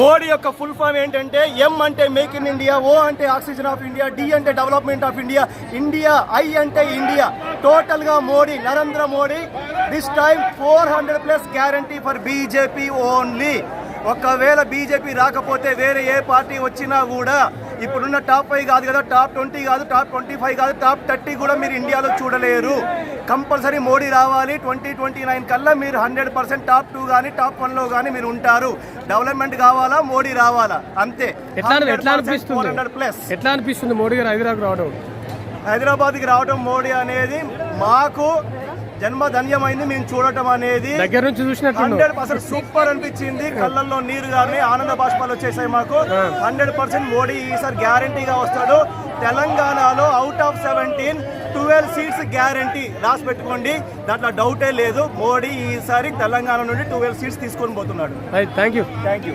మోడీ యొక్క full form ఏంటంటే ఎం అంటే మేక్ ఇన్ ఇండియా ఓ అంటే ఆక్సిజన్ ఆఫ్ ఇండియా డి అంటే development of India India I అంటే ఇండియా. టోటల్గా Modi Narendra Modi this time four hundred plus guarantee for BJP only ఒకవేళ BJP రాకపోతే వేరే ఏ పార్టీ వచ్చినా కూడా ఇప్పుడున్న టాప్ ఫైవ్ కాదు కదా టాప్ ట్వంటీ కాదు టాప్ ట్వంటీ ఫైవ్ కాదు టాప్ థర్టీ కూడా మీరు ఇండియాలో చూడలేరు. కంపల్సరీ మోడీ రావాలి ట్వంటీ ట్వంటీ నైన్ కల్లా మీరు హండ్రెడ్ పర్సెంట్ టాప్ టూ కానీ టాప్ వన్లో కానీ మీరు ఉంటారు. డెవలప్మెంట్ కావాలా మోడీ రావాలా? అంతే. ఎట్లా అనిపిస్తుంది? ప్లస్. ఎట్లా అనిపిస్తుంది మోడీ గారు హైదరాబాద్ రావడం? హైదరాబాద్కి రావడం మోడీ అనేది మాకు జన్మ ధన్యమైంది మేము చూడటం అనేది దగ్గర నుంచి చూసినట్టు హండ్రెడ్ పర్సెంట్ సూపర్ అనిపించింది. కళ్ళల్లో నీరు కానీ ఆనంద బాష్పాలు వచ్చేసాయి మాకు. హండ్రెడ్ పర్సెంట్ మోడీ ఈసారి గ్యారంటీగా వస్తాడు. తెలంగాణలో out of seventeen twelve seats guarantee రాసి పెట్టుకోండి. దాంట్లో డౌటే లేదు. మోడీ ఈసారి తెలంగాణ నుండి ట్వెల్వ్ సీట్స్ తీసుకొని పోతున్నాడు. Thank you thank you